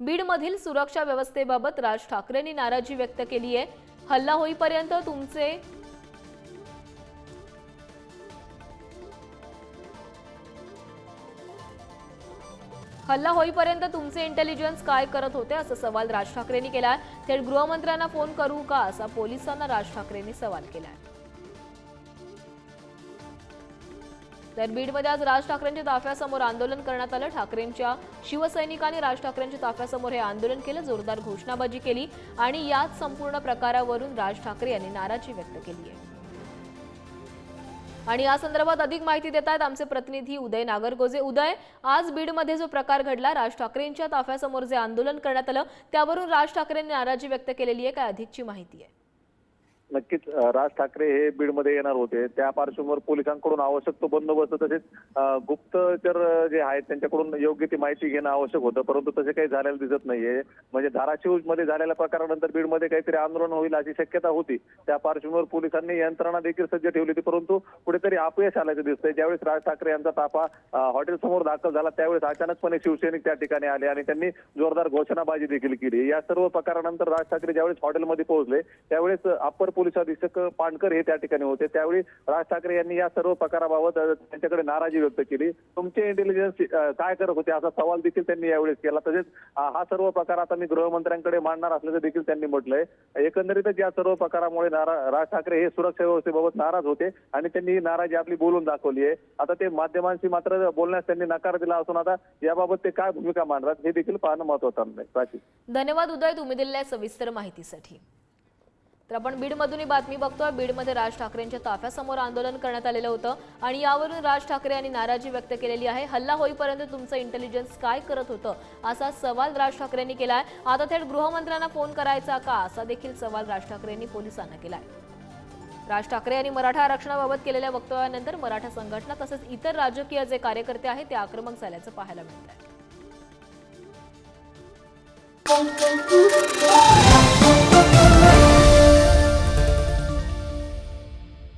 बीडमधील सुरक्षा व्यवस्थेबाबत राज ठाकरेंनी नाराजी व्यक्त केली आहे. हल्ला होईपर्यंत तुमचे हल्ला होईपर्यंत तुमचे इंटेलिजन्स काय करत होते असा सवाल राज ठाकरेंनी केला थेट गृहमंत्र्यांना फोन करू का असा पोलिसांना राज ठाकरेंनी सवाल केला आहे तर बीडमध्ये आज राज ठाकरेंच्या ताफ्यासमोर आंदोलन करण्यात आलं. ठाकरेंच्या शिवसैनिकांनी राज ठाकरेंच्या ताफ्यासमोर हे आंदोलन केलं जोरदार घोषणाबाजी केली आणि याच संपूर्ण प्रकारावरून राज ठाकरे यांनी नाराजी व्यक्त केली आहे. आणि या संदर्भात अधिक माहिती देत आहेत आमचे प्रतिनिधी उदय नागरगोजे. उदय आज बीडमध्ये जो प्रकार घडला राज ठाकरेंच्या ताफ्यासमोर जे आंदोलन करण्यात आलं त्यावरून राज ठाकरेंनी नाराजी व्यक्त केलेली आहे. काय अधिकची माहिती आहे? नक्कीच राज ठाकरे हे बीडमध्ये येणार होते. त्या पार्श्वभूमीवर पोलिसांकडून आवश्यक तो बंदोबस्त तसेच गुप्तचर जे आहेत त्यांच्याकडून योग्य ती माहिती घेणं आवश्यक होतं. परंतु तसे काही झालेलं दिसत नाहीये. म्हणजे धाराशिवमध्ये झालेल्या प्रकारानंतर बीडमध्ये काहीतरी आंदोलन होईल अशी शक्यता होती. त्या पार्श्वभूमीवर पोलिसांनी यंत्रणा देखील सज्ज ठेवली होती. परंतु कुठेतरी अपयश आल्याचं दिसतंय. ज्यावेळेस राज ठाकरे यांचा ताफा हॉटेल समोर दाखल झाला त्यावेळेस अचानकपणे शिवसैनिक त्या ठिकाणी आले आणि त्यांनी जोरदार घोषणाबाजी देखील केली. या सर्व प्रकारानंतर राज ठाकरे ज्यावेळेस हॉटेलमध्ये पोहोचले त्यावेळेस अप्पर पोलीस अधीक्षक पांडकर हे त्या ठिकाणी होते. त्यावेळी राज ठाकरे यांनी या सर्व प्रकाराबाबत त्यांच्याकडे नाराजी व्यक्त केली. तुमचे इंटेलिजन्स काय करत होते असा सवाल देखील त्यांनी यावेळेस केला. तसेच हा सर्व प्रकार आता मी गृहमंत्र्यांकडे मांडणार असल्याचं देखील त्यांनी म्हटलंय. एकंदरीतच या सर्व प्रकारामुळे राज ठाकरे हे सुरक्षा व्यवस्थेबाबत नाराज होते आणि त्यांनी ही नाराजी आपली बोलून दाखवली आहे. आता ते माध्यमांशी मात्र बोलण्यास त्यांनी नकार दिला असून आता याबाबत ते काय भूमिका मांडतात हे देखील पाहणं महत्वाचं आहे धन्यवाद उदय तुम्ही दिलेल्या सविस्तर माहितीसाठी. तर आपण बीडमधून ही बातमी बघतोय. बीडमध्ये राज ठाकरेंच्या ताफ्यासमोर आंदोलन करण्यात आलेलं होतं आणि यावरून राज ठाकरे यांनी नाराजी व्यक्त केलेली आहे. हल्ला होईपर्यंत तुमचं इंटेलिजन्स काय करत होतं? असा सवाल राज ठाकरेंनी केलाय. आता थेट गृहमंत्र्यांना फोन करायचा का? असा देखील सवाल राज ठाकरेंनी पोलिसांना केलाय. राज ठाकरे यांनी मराठा आरक्षणाबाबत केलेल्या वक्तव्यानंतर मराठा संघटना तसेच इतर राजकीय जे कार्यकर्ते आहेत ते आक्रमक झाल्याचं पाहायला मिळत आहे